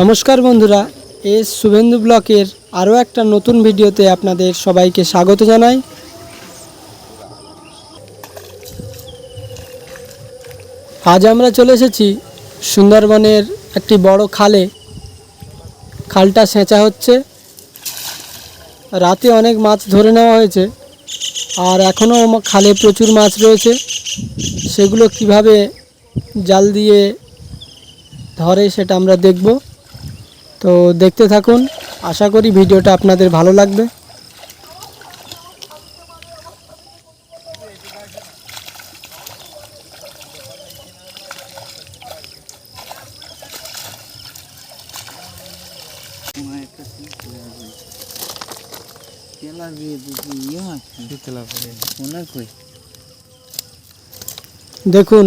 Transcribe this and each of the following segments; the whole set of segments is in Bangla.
নমস্কার বন্ধুরা, এস শুভেন্দু ব্লকের আরও একটা নতুন ভিডিওতে আপনাদের সবাইকে স্বাগত জানাই। আজ আমরা চলে এসেছি সুন্দরবনের একটি বড় খালে। খালটা সেঁচা হচ্ছে। রাতে অনেক মাছ ধরে নেওয়া হয়েছে, আর এখনও খালে প্রচুর মাছ রয়েছে। সেগুলো কীভাবে জাল দিয়ে ধরে সেটা আমরা দেখব। তো দেখতে থাকুন আশা করি ভিডিওটা আপনাদের ভালো লাগবে। দেখুন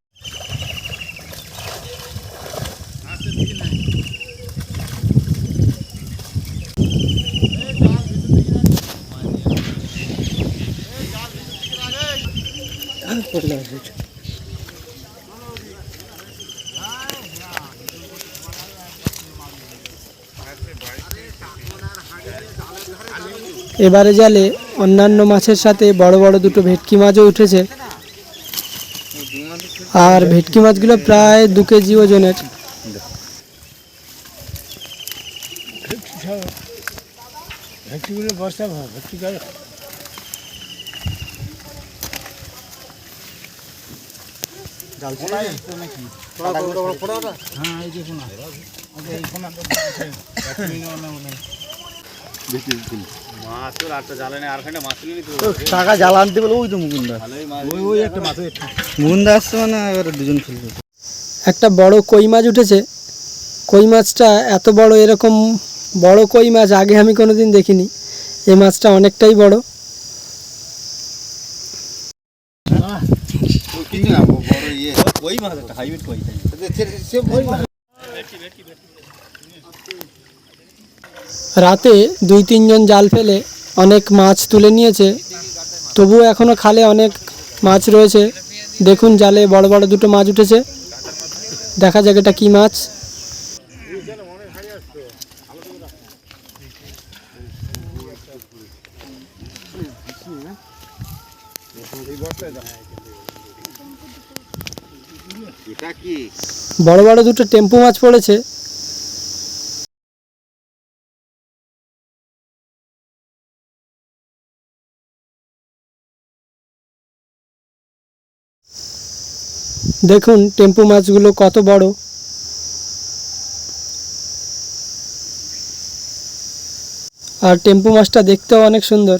এবারে জালে অন্যান্য মাছের সাথে বড় বড় দুটো ভেটকি মাছও উঠেছে। আর ভেটকি মাছগুলো প্রায় দু কেজি ওজনের। ভর্তি করে একটা বড় কই মাছ উঠেছে। কই মাছটা এত বড়, এরকম বড় কই মাছ আগে আমি কোনোদিন দেখিনি। এই মাছটা অনেকটাই বড়। ওই মাছ একটা হাইব্রিড কই রাতে দুই তিনজন জাল ফেলে অনেক মাছ তুলে নিয়েছে। তবুও এখনও খালে অনেক মাছ রয়েছে। দেখুন জালে বড় বড় দুটো মাছ উঠেছে। দেখা যাক এটা কী মাছ। এটা কি? বড় বড় দুটো টেম্পু মাছ পড়েছে। দেখুন টেম্পু মাছগুলো কত বড়। আর টেম্পু মাছটা দেখতেও অনেক সুন্দর।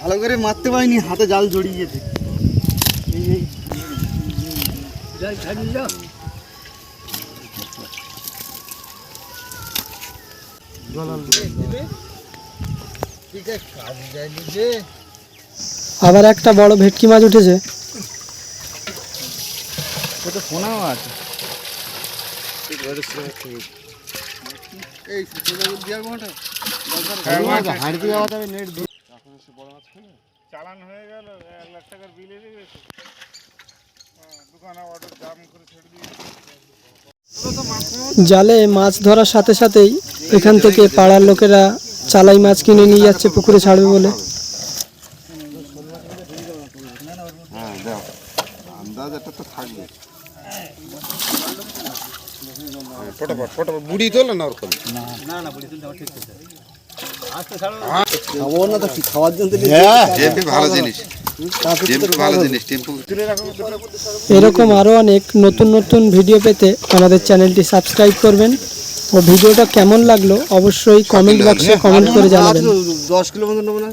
ভালো করে মারতে পারিনি হাতে জাল জড়িয়ে গেছে। এই এই। আবার একটা বড় ভেটকি মাছ উঠেছে। ওটা ফোনাও আছে। এই দিয়ার কোনটা হাড়ি যাওয়া যাবে নেট চালান হয়ে গেল এক লাখ টাকার বিল এসে গেছে। হ্যাঁ, দোকানে অর্ডার দাম করে ছেড়ে দিয়ে জালে মাছ ধরার সাথে সাথেই এখান থেকে পাড়ার লোকেরা চালাই মাছ কিনে নিয়ে যাচ্ছে পুকুরে ছাড়বে বলে। হ্যাঁ আন্দাজ একটা তো থাকবে। ফটোফট ফটোফট বুড়ি তোলে না ওরকম? না না বুড়ি তুলতে ঠিক আছে। খাব না তো খাওয়ার জন্য ভালো জিনিস। টেম্পু ভালো জিনিস টেম্পু। এরকম আরও অনেক নতুন নতুন ভিডিও পেতে আমাদের চ্যানেলটি সাবস্ক্রাইব করবেন। ও ভিডিওটা কেমন লাগল অবশ্যই কমেন্ট বক্সে কমেন্ট করে জানাবেন। দশ কিলো মতো নেব না?